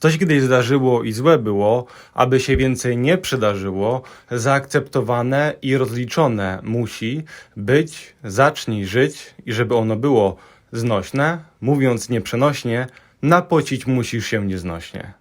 Coś kiedyś zdarzyło i złe było, aby się więcej nie przydarzyło, zaakceptowane i rozliczone musi być, zacznij żyć i żeby ono było znośne, mówiąc nieprzenośnie, napocić musisz się nieznośnie.